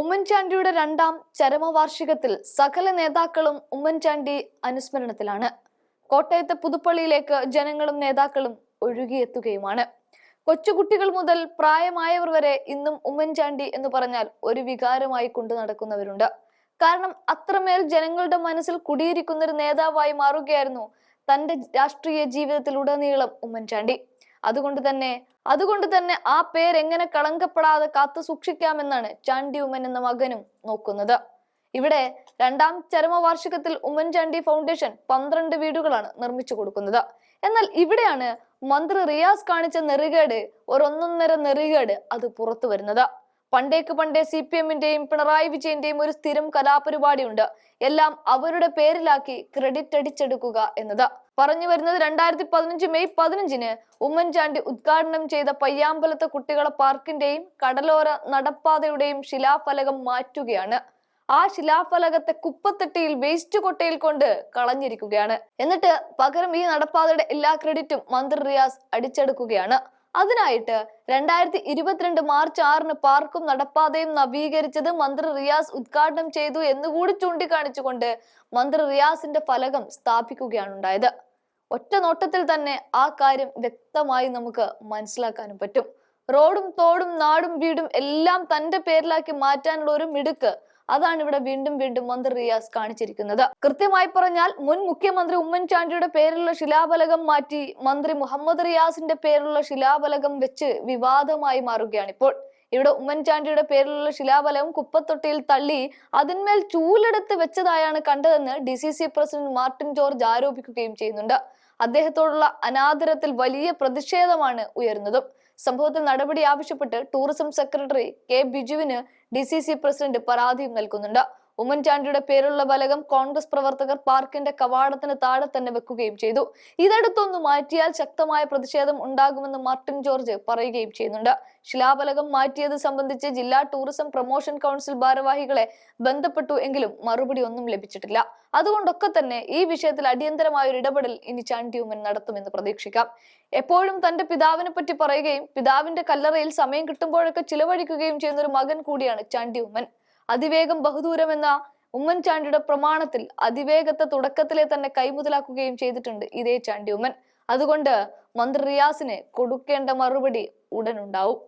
ഉമ്മൻചാണ്ടിയുടെ രണ്ടാം ചരമവാർഷികത്തിൽ സകല നേതാക്കളും ഉമ്മൻചാണ്ടി അനുസ്മരണത്തിലാണ്. കോട്ടയത്തെ പുതുപ്പള്ളിയിലേക്ക് ജനങ്ങളും നേതാക്കളും ഒഴുകിയെത്തുകയുമാണ്. കൊച്ചുകുട്ടികൾ മുതൽ പ്രായമായവർ വരെ ഇന്നും ഉമ്മൻചാണ്ടി എന്ന് പറഞ്ഞാൽ ഒരു വികാരമായി കൊണ്ടു നടക്കുന്നവരുണ്ട്. കാരണം അത്രമേൽ ജനങ്ങളുടെ മനസ്സിൽ കുടിയിരിക്കുന്ന ഒരു നേതാവായി മാറുകയായിരുന്നു തന്റെ രാഷ്ട്രീയ ജീവിതത്തിലുടനീളം ഉമ്മൻചാണ്ടി. അതുകൊണ്ട് തന്നെ അതുകൊണ്ട് തന്നെ ആ പേര് എങ്ങനെ കളങ്കപ്പെടാതെ കാത്തു സൂക്ഷിക്കാമെന്നാണ് ചാണ്ടി ഉമ്മൻ എന്ന മകനും നോക്കുന്നത്. ഇവിടെ രണ്ടാം ചരമവാർഷികത്തിൽ ഉമ്മൻചാണ്ടി ഫൗണ്ടേഷൻ പന്ത്രണ്ട് വീടുകളാണ് നിർമ്മിച്ചു കൊടുക്കുന്നത്. എന്നാൽ ഇവിടെയാണ് മന്ത്രി റിയാസ് കാണിച്ച നെറികേട് ഒരൊന്നൊന്നര നെറികേട് അത് പുറത്തു വരുന്നത്. പണ്ടേക്ക് പണ്ടേ സി പി എമ്മിന്റെയും പിണറായി വിജയന്റെയും ഒരു സ്ഥിരം കലാപരിപാടിയുണ്ട്. എല്ലാം അവരുടെ പേരിലാക്കി ക്രെഡിറ്റ് അടിച്ചെടുക്കുക എന്നത്. പറഞ്ഞു വരുന്നത് രണ്ടായിരത്തി പതിനഞ്ച് മെയ് പതിനഞ്ചിന് ഉമ്മൻചാണ്ടി ഉദ്ഘാടനം ചെയ്ത പയ്യാമ്പലത്തെ കുട്ടികളെ പാർക്കിന്റെയും കടലോര നടപ്പാതയുടെയും ശിലാഫലകം മാറ്റുകയാണ്. ആ ശിലാഫലകത്തെ കുപ്പത്തെട്ടിയിൽ വേസ്റ്റ് കൊട്ടയിൽ കൊണ്ട് കളഞ്ഞിരിക്കുകയാണ്. എന്നിട്ട് പകരം ഈ നടപ്പാതയുടെ എല്ലാ ക്രെഡിറ്റും മന്ത്രി റിയാസ് അടിച്ചെടുക്കുകയാണ്. അതിനായിട്ട് രണ്ടായിരത്തി ഇരുപത്തിരണ്ട് മാർച്ച് ആറിന് പാർക്കും നടപ്പാതയും നവീകരിച്ചത് മന്ത്രി റിയാസ് ഉദ്ഘാടനം ചെയ്തു എന്നുകൂടി ചൂണ്ടിക്കാണിച്ചുകൊണ്ട് മന്ത്രി റിയാസിന്റെ ഫലകം സ്ഥാപിക്കുകയാണ് ഉണ്ടായത് ഒറ്റ നോട്ടത്തിൽ തന്നെ ആ കാര്യം വ്യക്തമായി നമുക്ക് മനസ്സിലാക്കാനും പറ്റും. റോഡും തോടും നാടും വീടും എല്ലാം തന്റെ പേരിലാക്കി മാറ്റാനുള്ള ഒരു മിടുക്ക് അതാണ് ഇവിടെ വീണ്ടും വീണ്ടും മന്ത്രി റിയാസ് കാണിച്ചിരിക്കുന്നത്. കൃത്യമായി പറഞ്ഞാൽ മുൻ മുഖ്യമന്ത്രി ഉമ്മൻചാണ്ടിയുടെ പേരിലുള്ള ശിലാഫലകം മാറ്റി മന്ത്രി മുഹമ്മദ് റിയാസിന്റെ പേരിലുള്ള ശിലാഫലകം വെച്ച് വിവാദമായി മാറുകയാണ് ഇപ്പോൾ ഇവിടെ ഉമ്മൻചാണ്ടിയുടെ പേരിലുള്ള ശിലാഫലകം കുപ്പത്തൊട്ടിയിൽ തള്ളി അതിന്മേൽ ചൂലെടുത്ത് വെച്ചതായാണ് കണ്ടതെന്ന് D C C president Martin George ആരോപിക്കുകയും ചെയ്യുന്നുണ്ട്. അദ്ദേഹത്തോടുള്ള അനാദരത്തിൽ വലിയ പ്രതിഷേധമാണ് ഉയർന്നതും സംഭവത്തിൽ നടപടി ആവശ്യപ്പെട്ട് ടൂറിസം സെക്രട്ടറി കെ ബിജുവിന് ഡി സി സി പ്രസിഡന്റ് പരാതിയും നൽകുന്നുണ്ട്. ഉമ്മൻചാണ്ടിയുടെ പേരുള്ള ഫലകം കോൺഗ്രസ് പ്രവർത്തകർ പാർക്കിന്റെ കവാടത്തിന് താഴെ തന്നെ വെക്കുകയും ചെയ്തു. ഇതെടുത്തൊന്ന് മാറ്റിയാൽ ശക്തമായ പ്രതിഷേധം ഉണ്ടാകുമെന്ന് മാർട്ടിൻ ജോർജ് പറയുകയും ചെയ്യുന്നുണ്ട്. ശിലാഫലകം മാറ്റിയത് സംബന്ധിച്ച് ജില്ലാ ടൂറിസം പ്രൊമോഷൻ കൗൺസിൽ ഭാരവാഹികളെ ബന്ധപ്പെട്ടു എങ്കിലും മറുപടി ഒന്നും ലഭിച്ചിട്ടില്ല. അതുകൊണ്ടൊക്കെ തന്നെ ഈ വിഷയത്തിൽ അടിയന്തരമായ ഒരു ഇടപെടൽ ഇനി ചാണ്ടി ഉമ്മൻ നടത്തുമെന്ന് പ്രതീക്ഷിക്കാം. എപ്പോഴും തന്റെ പിതാവിനെ പറ്റി പറയുകയും പിതാവിന്റെ കല്ലറയിൽ സമയം കിട്ടുമ്പോഴൊക്കെ ചിലവഴിക്കുകയും ചെയ്യുന്ന ഒരു മകൻ കൂടിയാണ് ചാണ്ടി അതിവേഗം ബഹുദൂരം എന്ന ഉമ്മൻചാണ്ടിയുടെ പ്രമാണത്തിൽ അതിവേഗത്തെ തുടക്കത്തിലെ തന്നെ കൈമുതലാക്കുകയും ചെയ്തിട്ടുണ്ട് ഇതേ ചാണ്ടി ഉമ്മൻ അതുകൊണ്ട് മന്ത്രി റിയാസിന് കൊടുക്കേണ്ട മറുപടി ഉടനുണ്ടാവും